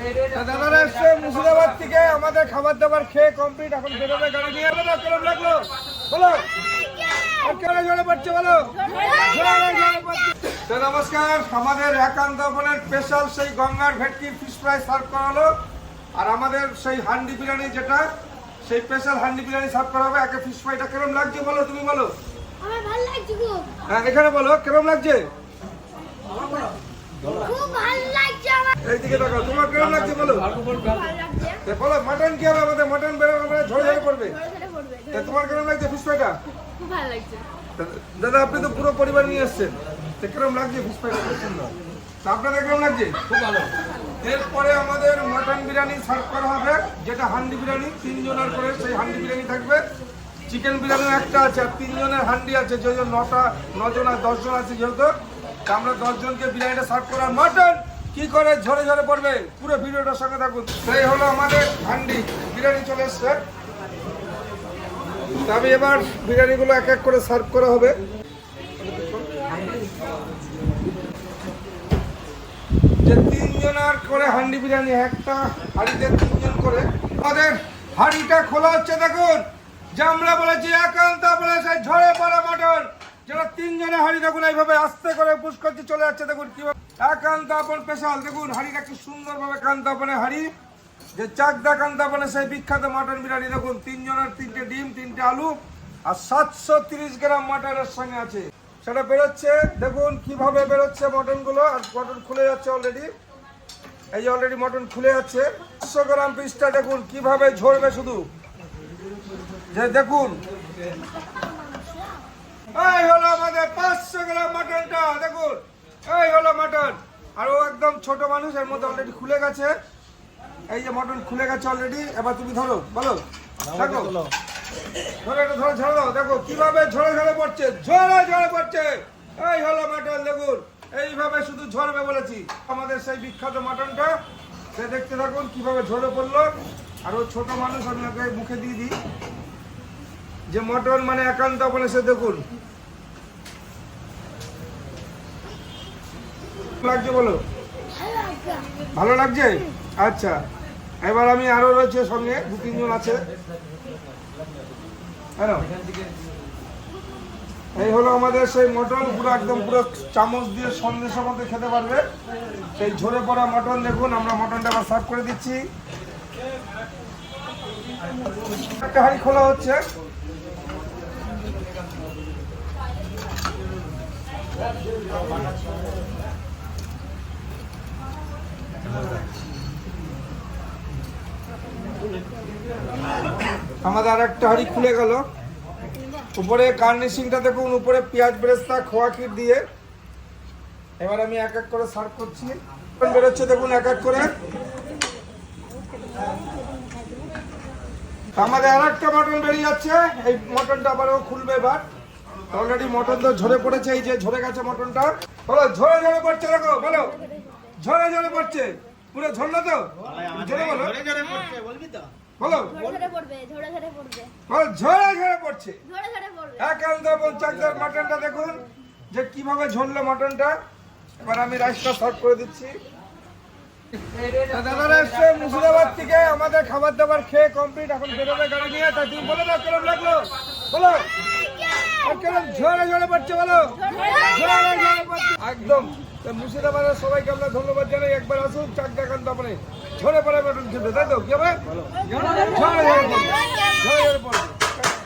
দাদারা এসছে মুর্শিদাবাদ থেকে আমাদের খাবার দাবার খেয়ে কমপ্লিট এখন বেরোবে গাড়ি নিয়ে দাদা কেমন লাগল? বলো। আর কেমন জোরে বলো। তো নমস্কার আমাদের একান্ত বনের স্পেশাল সেই গঙ্গার ভেটকি ফিশ ফ্রাই সার্ভ করা হলো আর আমাদের সেই হান্ডি বিরিয়ানি যেটা সেই স্পেশাল হান্ডি বিরিয়ানি সার্ভ করা হবে একে ফিশ ফ্রাইটা কেমন লাগছে বলো তুমি বলো। আমার ভালো লাগছে খুব। হ্যাঁ এখানে বলো কেমন লাগছে? খুব ভালো এইদিকে তোমার কেমন লাগছে বলো? বলো মাটন কি হবে আমাদের? মাটন বেরোবে পড়বে। তোমার কেমন লাগছে ফিশ ফ্রাইটা খুব দাদা আপনি তো পুরো পরিবার নিয়ে এসেছেন। কিরম লাগছে ফিশ ফ্রাইটা আপনাদের কেমন লাগছে? খুব ভালো। এরপরে আমাদের মটন বিরিয়ানি সার্ভ করা হবে যেটা হান্ডি বিরিয়ানি তিনজনের করে সেই হান্ডি বিরিয়ানি থাকবে। চিকেন বিরিয়ানি একটা আছে আর তিনজনের হান্ডি আছে যেহেতু নটা নজন আর দশজন আছে যেহেতু। আমরা দশজনকে বিরিয়ানিটা সার্ভ করার মটন কি করে ঝরে ঝরে পড়বে? পুরো ভিডিওটার সঙ্গে থাকুন। সেই হলো আমাদের হান্ডি। বিরিয়ানি চলে এসছে। তবে এবার বিরিয়ানিগুলো এক এক করে সার্ভ করা হবে। যে তিনজনের করে হান্ডি বিরিয়ানি, একটা হাঁড়িতে তিনজন করে। আমাদের হাঁড়িটা খোলা হচ্ছে, দেখুন। যে আমরা বলেছি একান্ত বলেছে ঝরে পড়া মটন যারা তিনজনে হাঁড়ি দেখুন, এইভাবে আস্তে করে পুশ করতে চলে যাচ্ছে, দেখুন কীভাবে একান্ত আপন স্পেশাল। দেখুন, হাঁড়িটা কি সুন্দরভাবে কান্ত আপনের হাঁড়ি। যে চাকদা কান্তাপানে সেই বিখ্যাত মাটন বিরিয়ানি, দেখুন, তিনজনের তিনটে ডিম, তিনটে আলু, আর সাতশো তিরিশ গ্রাম মাটনের সঙ্গে আছে। সেটা বেরোচ্ছে, দেখুন, কীভাবে বেরোচ্ছে মটনগুলো আর মটন খুলে যাচ্ছে অলরেডি এই যে অলরেডি মটন খুলে যাচ্ছে। পাঁচশো গ্রাম পিসটা দেখুন, কীভাবে ঝরবে শুধু। যে দেখুন। এই হলো আমাদের পাঁচশো গ্রাম মাটনটা দেখুন এই হলো মাটন আর ও একদম ছোট মানুষ এর মধ্যে অলরেডি খুলে গেছে। এই যে মটন খুলে গেছে অলরেডি এবার তুমি ধরো বলো। দেখো। ধরে এটা ধরে ঝরে দাও। দেখো কীভাবে ঝরে ঝরে পড়ছে ঝরে ঝরে পড়ছে। এই হলো মাটন দেখুন এইভাবে শুধু ঝরবে বলেছি। আমাদের সেই বিখ্যাত মাটনটা সে দেখতে থাকুন কীভাবে ঝরে পড়ল। আর ও ছোট মানুষ আমি ওকে মুখে দিয়ে দিই। যে মটন মানে একান্ত বলে সে দেখুন। লাগছে বলো? ভালো লাগছে? আচ্ছা এবার আমি আরও রয়েছে সঙ্গে, দু তিনজন আছে। এই হলো আমাদের সেই মটন, পুরো একদম পুরো চামচ দিয়ে সন্দেশের মধ্যে খেতে পারবে। সেই ঝরে পড়া মটন দেখুন, আমরা মটনটা আবার সার্ভ করে দিচ্ছি। একটা হাঁড়ি খোলা হচ্ছে। আমাদের আর একটা হাঁড়ি খুলে গেল। উপরে গার্নিশিংটা দেখুন উপরে পেঁয়াজ বেরেস্তা খোয়া ক্ষীর দিয়ে। এবার আমি এক এক করে সার্ভ করছি। বেরোচ্ছে দেখুন এক এক করে। আমাদের আর একটা মটন বেরিয়ে যাচ্ছে। এই মটনটা আবারও খুলবে এবার। অলরেডি মটন তো ঝরে পড়েছে এই যে ঝরে গেছে মটনটা বলো ঝরে ঝরে পড়ছে দেখো বলো। ঝরে ঝরে পড়ছে। পুরো ঝরলো তো? ঝরে বলো। বলো। পড়বে পড়বে। পড়ছে। ধরে ধরে পড়বে একান্ত পঞ্চায়েতের মটনটা দেখুন যে কীভাবে ঝরলো মটনটা এবার আমি রাইসটা সার্ভ করে দিচ্ছি। দাদারা এসছে মুর্শিদাবাদ থেকে আমাদের খাবার দাবার খেয়ে কমপ্লিট এখন বেরোবে গাড়ি নিয়ে তা তুমি বলো না কেমন লাগল? বলো। কেমন ঝরে ঝরে পড়ছে বলো। একদম। মুর্শিদাবাদের সবাইকে আমরা ধন্যবাদ জানাই। একবার আসুন চাক দেখান তারপরে ঝরে পড়ে ঝুলবে তাই তো? কি হবে? ঝরে ঝরে